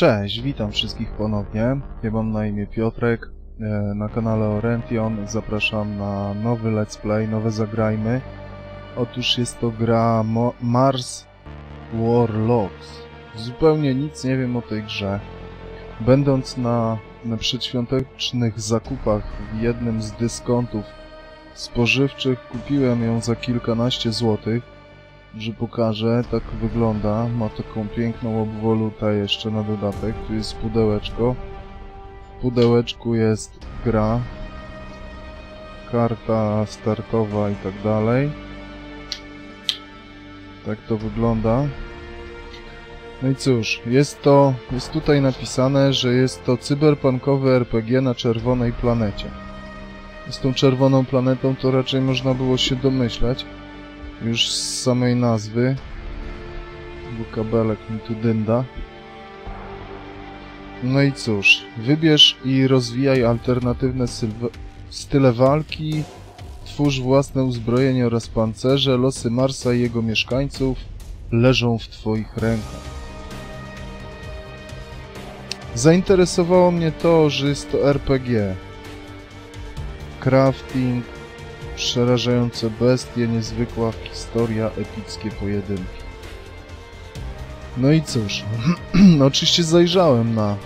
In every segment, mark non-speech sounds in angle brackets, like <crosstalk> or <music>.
Cześć, witam wszystkich ponownie. Ja mam na imię Piotrek. E, Na kanale Orention zapraszam na nowy let's play, nowe zagrajmy. Otóż jest to gra Mo Mars Warlocks. Zupełnie nic nie wiem o tej grze. Będąc na, na przedświątecznych zakupach w jednym z dyskontów spożywczych, kupiłem ją za kilkanaście złotych że pokażę, tak wygląda. Ma taką piękną obwolutę jeszcze na dodatek. Tu jest pudełeczko. W pudełeczku jest gra, karta startowa i tak dalej. Tak to wygląda. No i cóż, jest to, jest tutaj napisane, że jest to cyberpunkowy RPG na czerwonej planecie. Z tą czerwoną planetą to raczej można było się domyślać już z samej nazwy, bo kabelek mi tu dynda. No i cóż, wybierz i rozwijaj alternatywne style walki, twórz własne uzbrojenie oraz pancerze, losy Marsa i jego mieszkańców leżą w twoich rękach. Zainteresowało mnie to, że jest to RPG. Crafting, przerażające bestie, niezwykła historia, epickie pojedynki. No i cóż, <clears throat> oczywiście zajrzałem na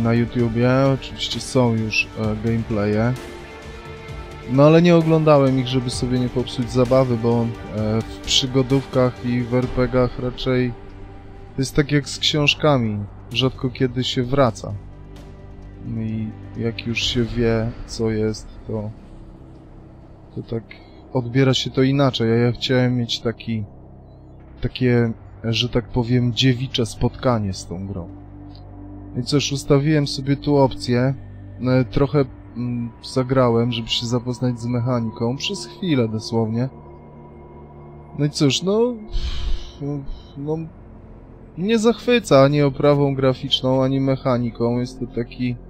na YouTubie, oczywiście są już e, gameplaye. No ale nie oglądałem ich, żeby sobie nie popsuć zabawy, bo e, w przygodówkach i w RPGach raczej to jest tak jak z książkami, rzadko kiedy się wraca. I jak już się wie, co jest, to to tak odbiera się to inaczej, a ja chciałem mieć taki, takie, że tak powiem, dziewicze spotkanie z tą grą. I cóż, ustawiłem sobie tu opcję, no, trochę mm, zagrałem, żeby się zapoznać z mechaniką, przez chwilę dosłownie. No i cóż, no, no, nie zachwyca ani oprawą graficzną, ani mechaniką, jest to taki no,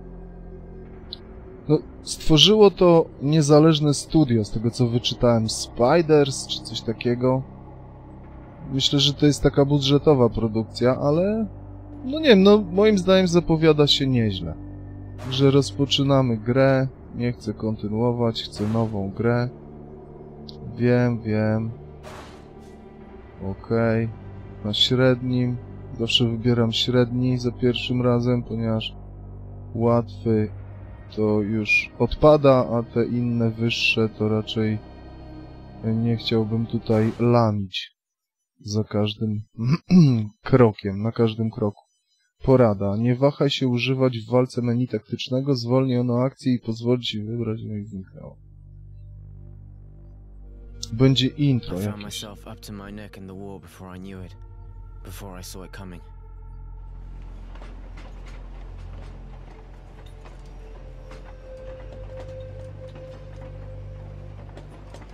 stworzyło to niezależne studio, z tego co wyczytałem, Spiders czy coś takiego. Myślę, że to jest taka budżetowa produkcja, ale no nie wiem, no moim zdaniem zapowiada się nieźle. Że rozpoczynamy grę, nie chcę kontynuować, chcę nową grę. Wiem, wiem. Okej. Okay. Na średnim. Zawsze wybieram średni za pierwszym razem, ponieważ łatwy to już odpada, a te inne wyższe to raczej nie chciałbym tutaj lamić za każdym <clears throat> krokiem, na każdym kroku. Porada. Nie wahaj się używać w walce menu taktycznego, zwolni ono akcję i pozwoli ci wybrać, no i zniknęło. Będzie intro jakieś. before I saw it coming.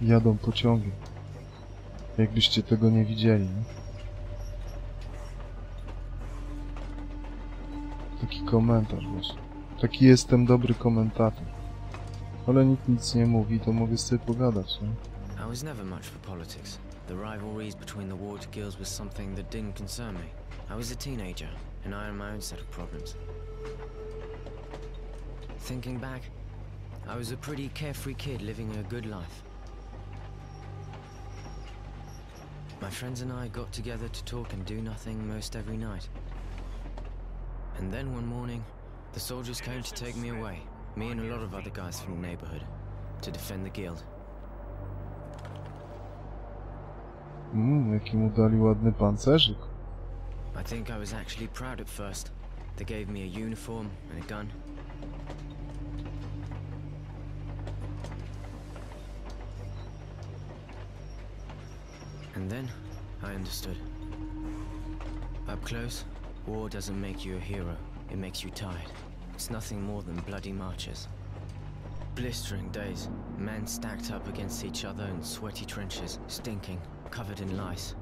Jadą pociągi. Jakbyście tego nie widzieli? Taki komentarz właśnie. Taki jestem dobry komentator. Ale nikt nic nie mówi, to mogę sobie pogadać, nie? I was never much for politics. The rivalries between the warred guilds was something that didn't concern me. I was a teenager, and I had my own set of problems. Thinking back, I was a pretty carefree kid living a good life. My friends and I got together to talk and do nothing most every night. And then one morning, the soldiers came to take me away, me and a lot of other guys from the neighborhood, to defend the guild. Mmm, jaki mu dali ładny pancerzyk. I think I was actually proud at first. They gave me a uniform and a gun. And then I understood. Up close, war doesn't make you a hero, it makes you tired. It's nothing more than bloody marches. Blistering days, men stacked up against each other in sweaty trenches, stinking, covered in lice.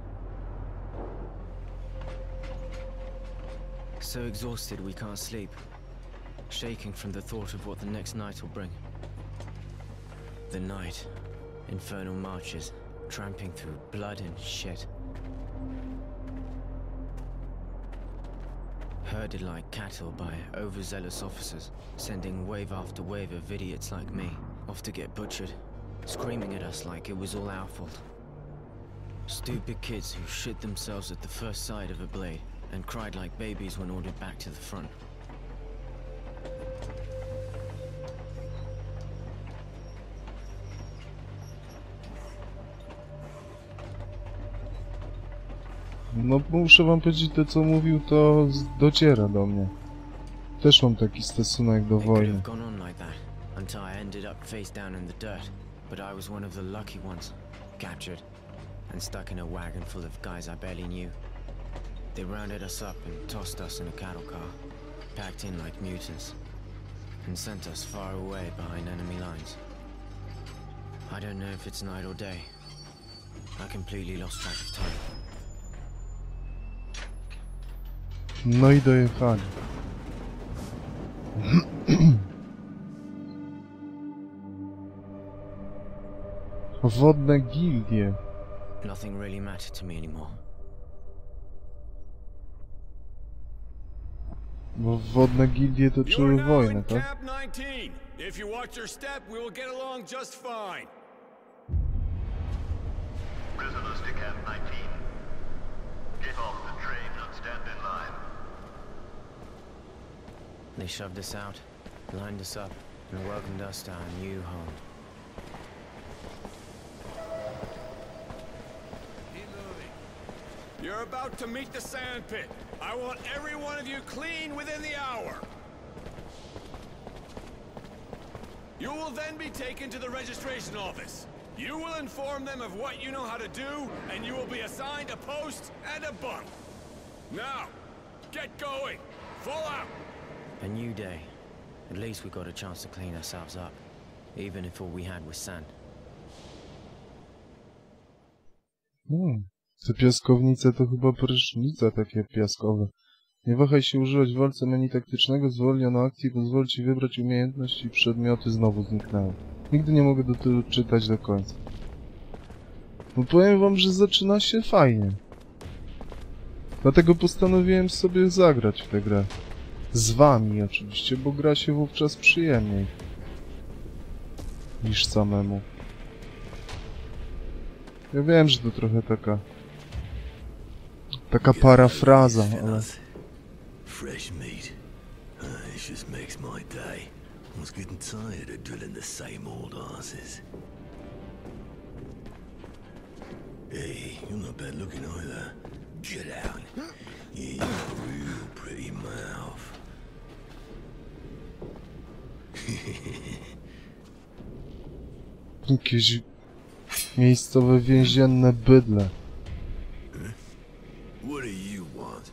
So exhausted we can't sleep, shaking from the thought of what the next night will bring. The night, infernal marches, tramping through blood and shit. herded like cattle by overzealous officers, sending wave after wave of idiots like me off to get butchered, screaming at us like it was all our fault. Stupid kids who shit themselves at the first sight of a blade and cried like babies when ordered back to the front. No muszę wam powiedzieć, to co mówił, to dociera do mnie. Też mam taki stosunek do wojny. have gone like that until I ended up face down in the dirt. But I was one of the lucky ones, captured and stuck in a wagon full of guys I barely knew. They rounded us up and tossed us in a cattle car, packed in like mutants, and sent us far away behind enemy lines. I don't know if it's night or day. I completely lost track of time. No i dojechali. <clears throat> Wodne gildie. Nothing really mattered to me anymore. Bo wodne gildie to czuły wojnę, in tak? If you watch your step, we will get along just fine. Prisoners to Camp 19. Get off the train and stand in line. They shoved us out, lined us up, and welcomed us to our new home. You're about to meet the sand pit. I want every one of you clean within the hour. You will then be taken to the registration office. You will inform them of what you know how to do, and you will be assigned a post and a bunk. Now, get going. Full out. A new day. At least we got a chance to clean ourselves up. Even if all we had was sand. Hmm. Te piaskownice to chyba prysznice takie piaskowe. Nie wahaj się używać w walce menu taktycznego, zwolniono akcji, pozwoli ci wybrać umiejętności i przedmioty znowu zniknęły. Nigdy nie mogę do tyłu czytać do końca. No powiem wam, że zaczyna się fajnie. Dlatego postanowiłem sobie zagrać w tę grę. Z wami oczywiście, bo gra się wówczas przyjemniej. Niż samemu. Ja wiem, że to trochę taka... Taka parafraza, ale... Fresh meat. Uh, this just makes my day. I was getting tired of drilling the same old asses. Hey, you're not bad looking either. Get out. Yeah, you got a real pretty mouth. <laughs> Jakieś miejscowe więzienne bydle. What do you want?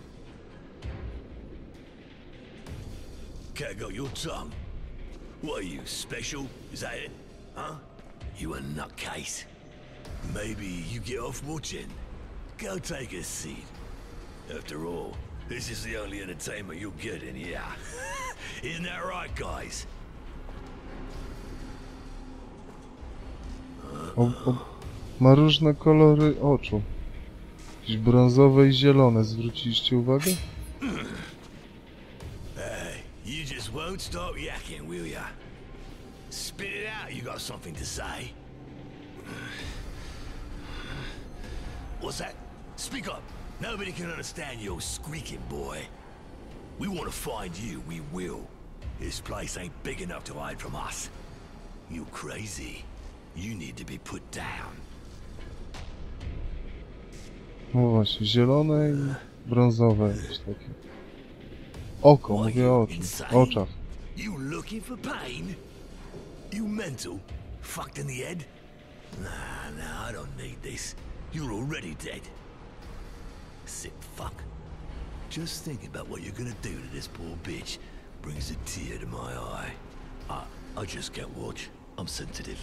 Can't go your tongue. What are you, special? Is that it? Huh? You a nutcase? Maybe you get off watching. Go take a seat. After all, this is the only entertainment you'll get in here. <laughs> Isn't that right, guys? O, o, ma różne kolory oczu. Jakieś brązowe i zielone, zwróciliście uwagę? Hey, you just won't stop yakking, will ya? Spit it out, you got something to say. What's that? Speak up. Nobody can understand your squeaking, boy. We want to find you, we will. This place ain't big enough to hide from us. You crazy. You need to be put down. No właśnie, zielone i brązowe jakieś takie. Oko, mówię o oczach. You looking for pain? You mental? Fucked in the head? Nah, nah, I don't need this. You're already dead. Sick fuck. Just thinking about what you're gonna do to this poor bitch brings a tear to my eye. I, I just can't watch. I'm sensitive.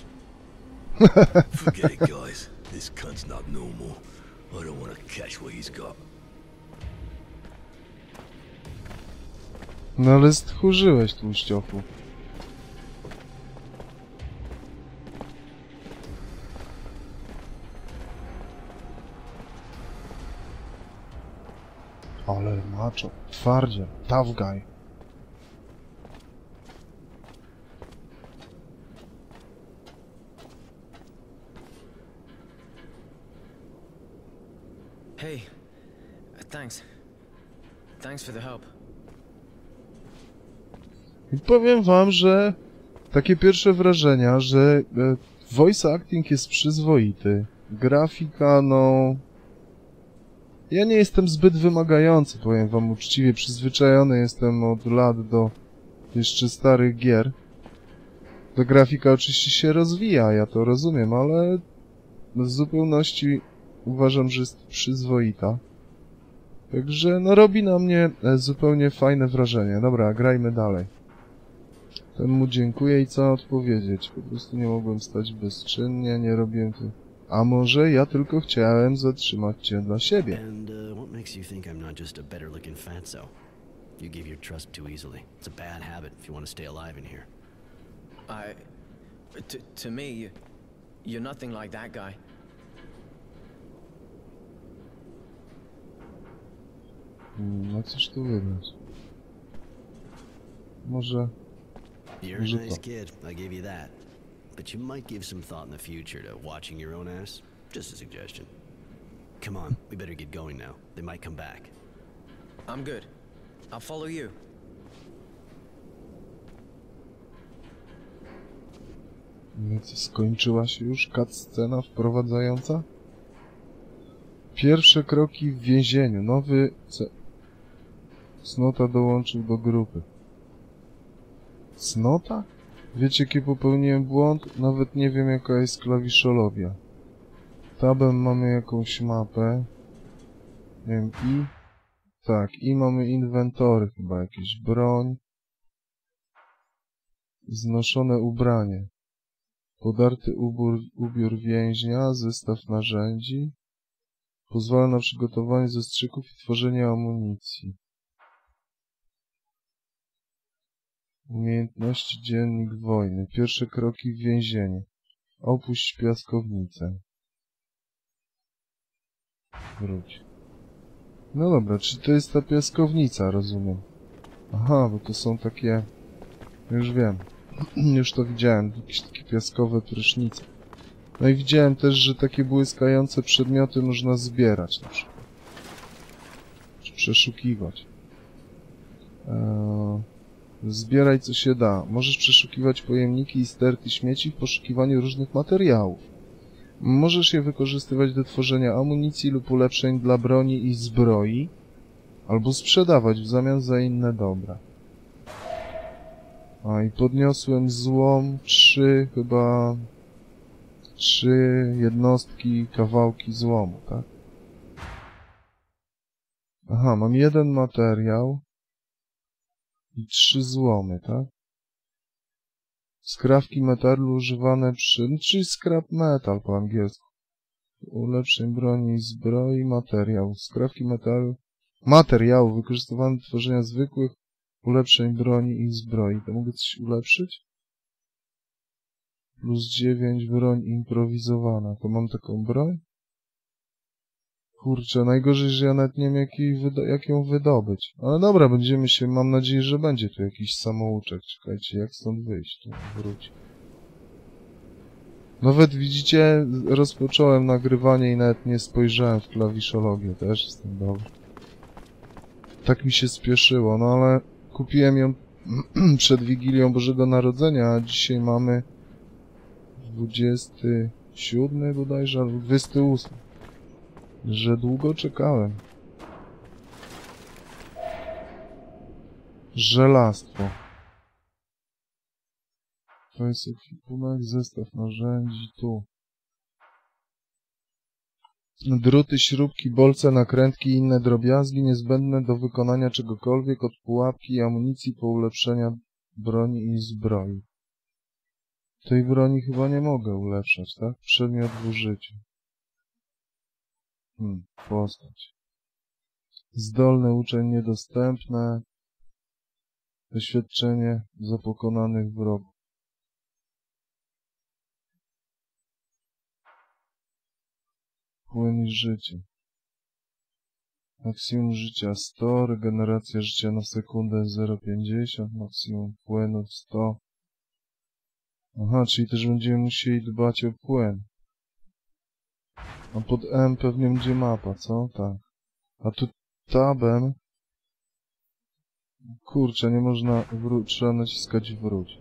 Forget it, guys. This cunt's not normal. I don't want to catch what he's got. No ale stchórzyłeś, tłuściochu. Ale macho, twardzie, tough guy. Hey, uh, thanks. Thanks for the help. Powiem wam, że takie pierwsze wrażenia, że e, voice acting jest przyzwoity. Grafika, no... Ja nie jestem zbyt wymagający, powiem wam uczciwie. Przyzwyczajony jestem od lat do jeszcze starych gier. Ta grafika oczywiście się rozwija, ja to rozumiem, ale w zupełności uważam, że jest przyzwoita. Także, no robi na mnie e, zupełnie fajne wrażenie. Dobra, grajmy dalej. Ten mu dziękuję i co odpowiedzieć? Po prostu nie mogłem stać bezczynnie, nie robiłem tu... A może ja tylko chciałem zatrzymać cię dla siebie? And uh, what makes you think I'm not just a better looking fatso? You give your trust too easily. It's a bad habit if you want to stay alive in here. I. To, to me, you, you're nothing like that guy. No cóż tu wybrać? Może... You're a nice to. kid, I give you that. But you might give some thought in the future to watching your own ass. Just a suggestion. Come on, we better get going now. They might come back. I'm good. I'll follow you. No co, skończyła się już scena wprowadzająca? Pierwsze kroki w więzieniu. Nowy... Cnota dołączył do grupy. Cnota? Wiecie, jaki popełniłem błąd? Nawet nie wiem, jaka jest klawiszologia. Tabem mamy jakąś mapę. Nie wiem, i... Tak, i mamy inwentory chyba, jakieś broń. Znoszone ubranie. Podarty ubór, ubiór więźnia, zestaw narzędzi. Pozwala na przygotowanie zastrzyków i tworzenie amunicji. Umiejętności dziennik wojny. Pierwsze kroki w więzieniu. Opuść piaskownicę. Wróć. No dobra, czy to jest ta piaskownica, rozumiem. Aha, bo to są takie... Już wiem. <clears throat> Już to widziałem, jakieś takie piaskowe prysznice. No i widziałem też, że takie błyskające przedmioty można zbierać na przykład. Czy przeszukiwać. Eee, zbieraj co się da. Możesz przeszukiwać pojemniki i sterty śmieci w poszukiwaniu różnych materiałów. Możesz je wykorzystywać do tworzenia amunicji lub ulepszeń dla broni i zbroi, albo sprzedawać w zamian za inne dobra. A i podniosłem złom trzy chyba trzy jednostki, kawałki złomu, tak? Aha, mam jeden materiał i trzy złomy, tak? Skrawki metalu używane przy... No, czyli scrap metal po angielsku. Ulepszeń broni zbroi, materiał. Skrawki metalu... Materiału wykorzystywany do tworzenia zwykłych ulepszeń broni i zbroi. To mogę coś ulepszyć? Plus 9 broń improwizowana. To mam taką broń? Kurczę, najgorzej, że ja nawet nie wiem jak, jak ją wydobyć. Ale dobra, będziemy się, mam nadzieję, że będzie tu jakiś samouczek. Czekajcie, jak stąd wyjść? Tu wróć. Nawet widzicie, rozpocząłem nagrywanie i nawet nie spojrzałem w klawiszologię. Też jestem dobry. Tak mi się spieszyło, no ale kupiłem ją <clears throat> przed Wigilią Bożego Narodzenia, a dzisiaj mamy 27 bodajże, albo 28. Że długo czekałem. Żelastwo. To jest ekwipunek, zestaw narzędzi, tu. Druty, śrubki, bolce, nakrętki i inne drobiazgi niezbędne do wykonania czegokolwiek od pułapki i amunicji po ulepszenia broni i zbroi. Tej broni chyba nie mogę ulepszać, tak? Przedmiot w użyciu. Hmm, postać. Zdolny uczeń niedostępne. Doświadczenie za pokonanych wrogów. Płyn i życie. Maksimum życia 100, regeneracja życia na sekundę 0,50, maksimum płynu 100. Aha, czyli też będziemy musieli dbać o płyn. A pod M pewnie będzie mapa, co? Tak. A tu tabem... Kurczę, nie można trzeba naciskać wróć.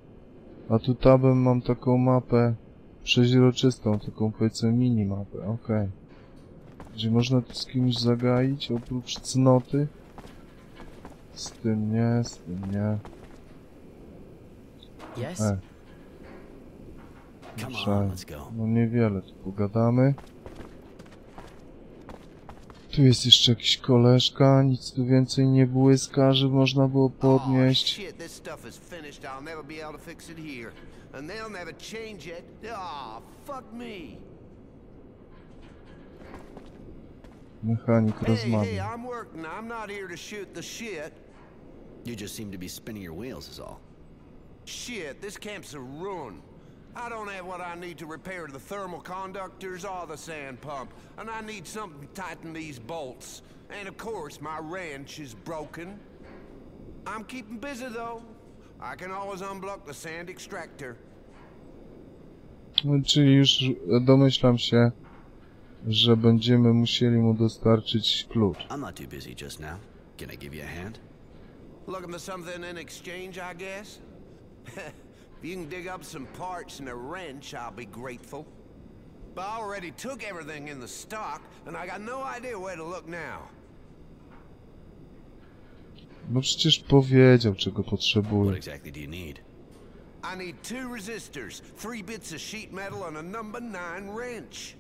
A tu tabem mam taką mapę przeźroczystą, taką powiedzmy minimapę, okej. Gdzie można tu z kimś zagaić, oprócz cnoty? Z tym nie, z tym nie. Yes? E, Come Dobrze. on, let's go. no niewiele tu pogadamy. Tu jest jeszcze jakiś koleżka, nic tu więcej nie błyska, żeby można było podnieść. Oh. Ah. Mechanik rozmawia. I'm working. I'm not here to shoot the shit. You just seem to be spinning your wheels is all. Shit, this camp's a ruin. I don't have what I need to repair the thermal conductors or the sand pump, and I need something to tighten these bolts. And of course, my wrench is broken. I'm keeping busy though. I can always unblock the sand extractor. No, czyli już domyślam się, że będziemy musieli mu dostarczyć klucz. I'm not too busy just now. Can I give you a hand? Looking for something in exchange, I guess? <laughs> if you can dig up some parts and a wrench, I'll be grateful. But I already took everything in the stock, and I got no idea where to look now. No przecież powiedział, czego What potrzebuje. exactly do you need? I need two resistors, three bits of sheet metal, and a number nine wrench.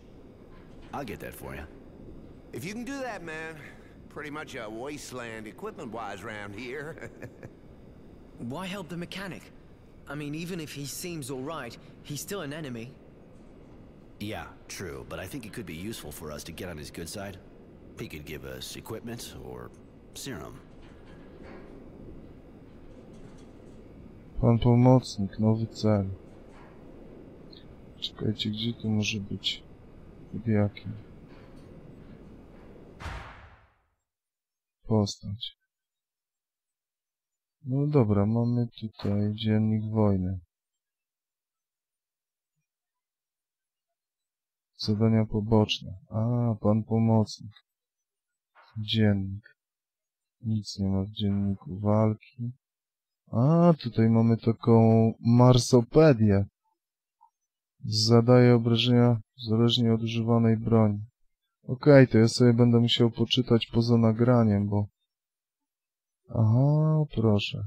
I'll get that for you. If you can do that, man, pretty much a wasteland equipment-wise around here. <laughs> Why help the mechanic? I mean, even if he seems alright, he's still an enemy. Yeah, true, but I think it could be useful for us to get on his good side. He could give us equipment or serum. Pan pomocnik, nowy cel. Czekajcie, gdzie tu może być? Pod jakim? Postać. No dobra, mamy tutaj dziennik wojny. Zadania poboczne. A, pan pomocnik. Dziennik. Nic nie ma w dzienniku walki. A, tutaj mamy taką marsopedię. Zadaje obrażenia zależnie od używanej broni. Okej, to ja sobie będę musiał poczytać poza nagraniem, bo... Aha, proszę.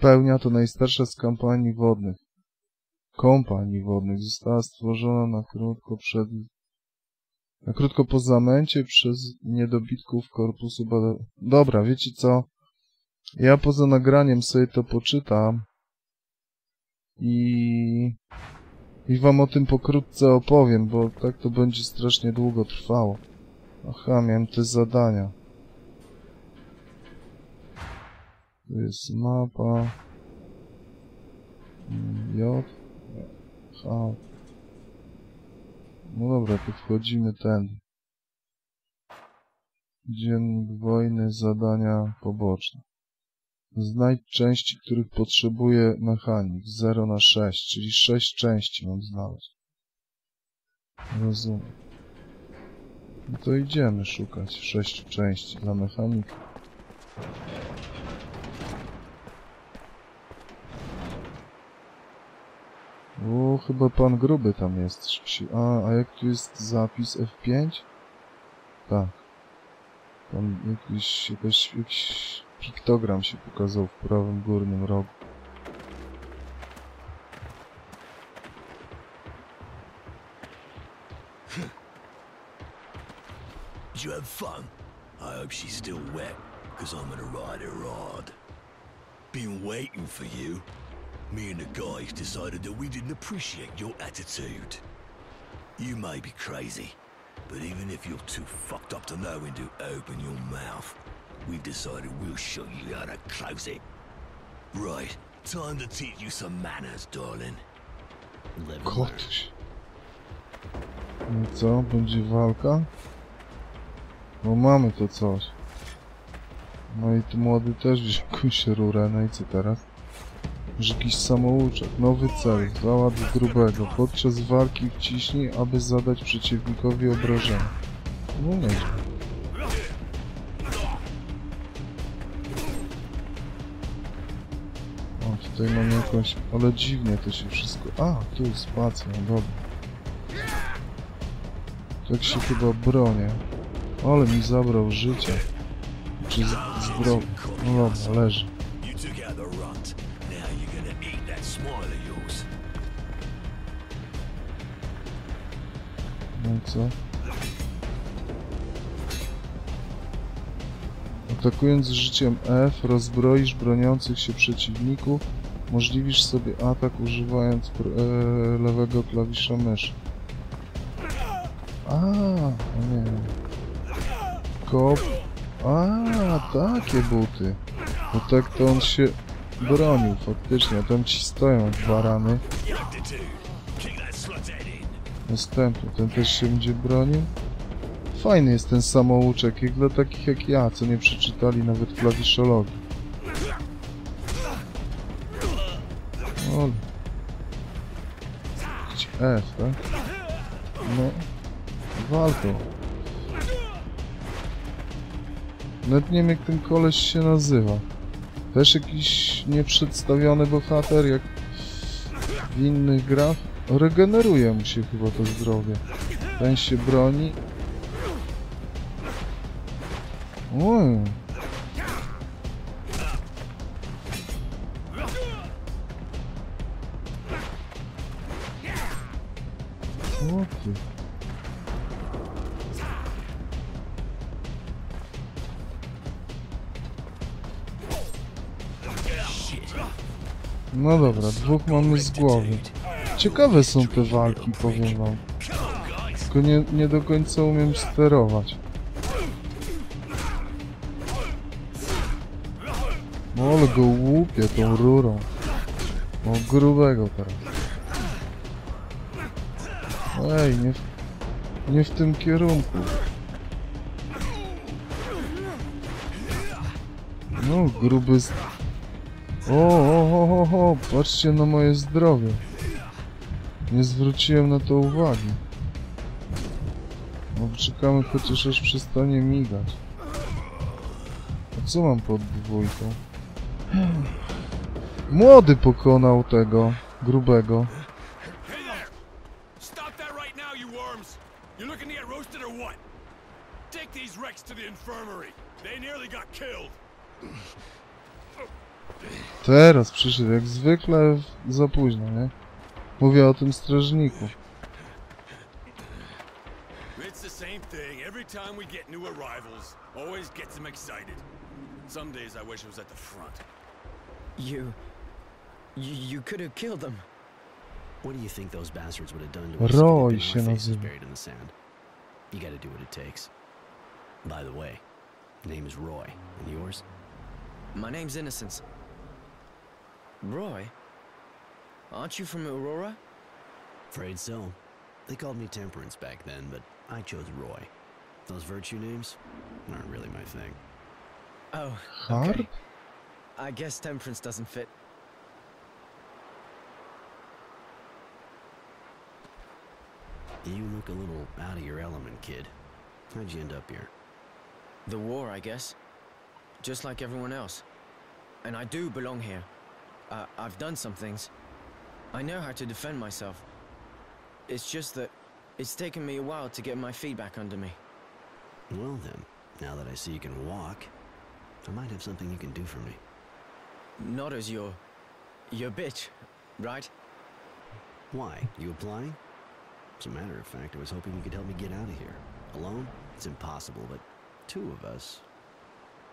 Pełnia to najstarsza z kampanii wodnych. Kompanii wodnych została stworzona na krótko przed... Na krótko po zamęcie przez niedobitków korpusu bada... Dobra, wiecie co? Ja poza nagraniem sobie to poczytam i, i wam o tym pokrótce opowiem, bo tak to będzie strasznie długo trwało. Aha, miałem te zadania. Tu jest mapa. J. H. No dobra, to wchodzimy tędy. Dziennik wojny, zadania poboczne. Znajdź części, których potrzebuje mechanik. 0 na 6, czyli 6 części mam znaleźć. Rozumiem. No to idziemy szukać 6 części dla mechanika. O, chyba pan gruby tam jest. A, a jak tu jest zapis F5? Tak. Tam jakiś, jakaś, jakiś piktogram się pokazał w prawym górnym rogu. Did you have fun? I hope she's still wet, because I'm gonna ride her hard. Been waiting for you. Me and the guys decided that we didn't appreciate your attitude. You may be crazy, but even if you're too fucked up to know when to open your mouth, we've decided we'll show you how to close it. Right, time to teach you some manners, darling. Live i co? Będzie walka? No mamy to coś. No i tu młody też wziął jakąś rurę, no i co teraz? Jakiś samouczek. Nowy cel. Załad grubego. Podczas walki wciśnij, aby zadać przeciwnikowi obrażenia. No nieźle. Tutaj mam jakąś... Ale dziwnie to się wszystko... A, tu spacja, dobra. Tak się chyba bronię. Ale mi zabrał życie. Czy zdrowie. No dobra, leży. Of yours. No i co? Atakując życiem F, rozbroisz broniących się przeciwników. Możliwisz sobie atak używając e, lewego klawisza myszy. A, nie. Kop. A, takie buty. Bo tak to on się bronił faktycznie. Tam ci stoją dwa rany. Następny, ten też się będzie bronił. Fajny jest ten samouczek, jak dla takich jak ja, co nie przeczytali nawet klawiszologii. O. Jakiś F, tak? No. Walką. Nawet nie wiem jak ten koleś się nazywa. Też jakiś nieprzedstawiony bohater, jak w innych grach. Regeneruje mu się chyba to zdrowie. Ten się broni. Oj. No dobra, dwóch mamy z głowy. Ciekawe są te walki, powiem wam. Tylko nie, nie do końca umiem sterować. No ale go łupie tą rurą. O grubego teraz. Ej, nie w, nie w tym kierunku. No, gruby... O, o, o, o, patrzcie na moje zdrowie. Nie zwróciłem na to uwagi. No czekamy chociaż aż przestanie migać. A co mam pod dwójką? Młody pokonał tego, grubego. Teraz przyszedł, jak zwykle za późno, nie? Mówię o tym strażniku. It's the same thing every time we get new arrivals. Always gets them excited. Some days I wish I was at the front. You. You, you could have killed them. What do you think those bastards would have done to us? if Roy się nazywa. buried in the sand. You gotta do what it takes. By the way, name is Roy, and yours? My name's Innocence. Roy? Aren't you from Aurora? Afraid so. They called me Temperance back then, but I chose Roy. Those virtue names aren't really my thing. Oh, Hard? okay. I guess temperance doesn't fit. You look a little out of your element, kid. How'd you end up here? The war, I guess. Just like everyone else. And I do belong here. Uh, I've done some things. I know how to defend myself. It's just that it's taken me a while to get my feet back under me. Well then, now that I see you can walk, I might have something you can do for me. Not as your. your bitch, right? Why? You applying? As a matter of fact, I was hoping you could help me get out of here. Alone? It's impossible, but two of us.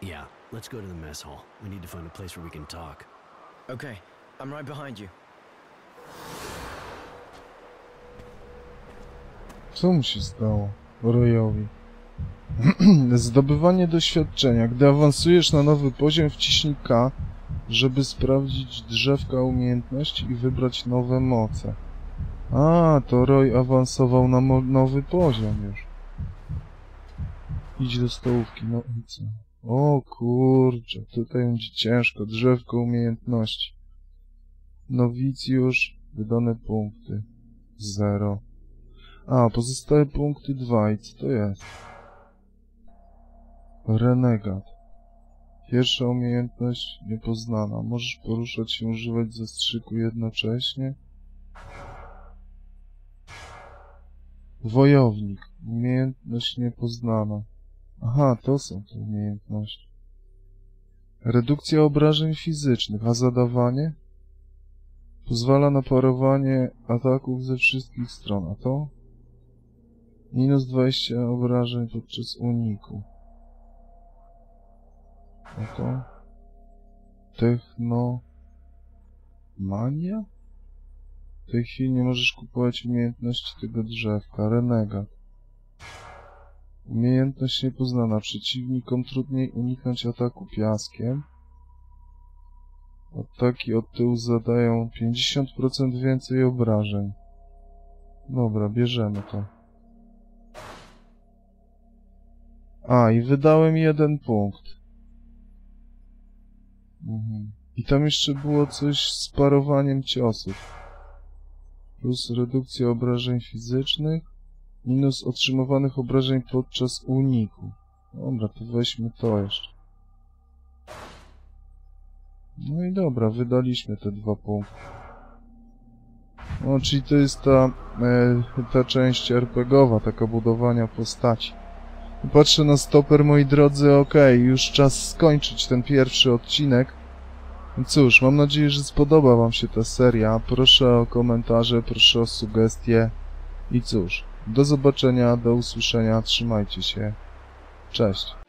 Yeah, let's go to the mess hall. We need to find a place where we can talk. Okay, I'm right behind you. Co mu się stało Royowi? <clears throat> Zdobywanie doświadczenia. Gdy awansujesz na nowy poziom, wciśnij K, żeby sprawdzić drzewka umiejętności i wybrać nowe moce. A, to Roy awansował na nowy poziom już. Idź do stołówki, no i co? O kurczę, tutaj będzie ciężko. Drzewko umiejętności. Nowicjusz, wydane punkty. Zero. A, pozostałe punkty dwa. I co to jest? Renegat. Pierwsza umiejętność niepoznana. Możesz poruszać się, używać zastrzyku jednocześnie. Wojownik. Umiejętność niepoznana. Aha, to są te umiejętności. Redukcja obrażeń fizycznych, a zadawanie? Pozwala na parowanie ataków ze wszystkich stron, a to? Minus 20 obrażeń podczas uniku. A to? Techno... Mania? W tej chwili nie możesz kupować umiejętności tego drzewka. Renegat. Umiejętność niepoznana. Przeciwnikom trudniej uniknąć ataku piaskiem. Ataki od tyłu zadają 50% więcej obrażeń. Dobra, bierzemy to. A, i wydałem jeden punkt. Mhm. I tam jeszcze było coś z parowaniem ciosów. Plus redukcja obrażeń fizycznych. Minus otrzymywanych obrażeń podczas uniku. Dobra, to weźmy to jeszcze. No i dobra, wydaliśmy te dwa punkty. No, czyli to jest ta, e, ta część RPGowa, taka budowania postaci. Patrzę na stoper, moi drodzy, okej, już czas skończyć ten pierwszy odcinek. No Cóż, mam nadzieję, że spodoba wam się ta seria. Proszę o komentarze, proszę o sugestie. I cóż, do zobaczenia, do usłyszenia, trzymajcie się. Cześć.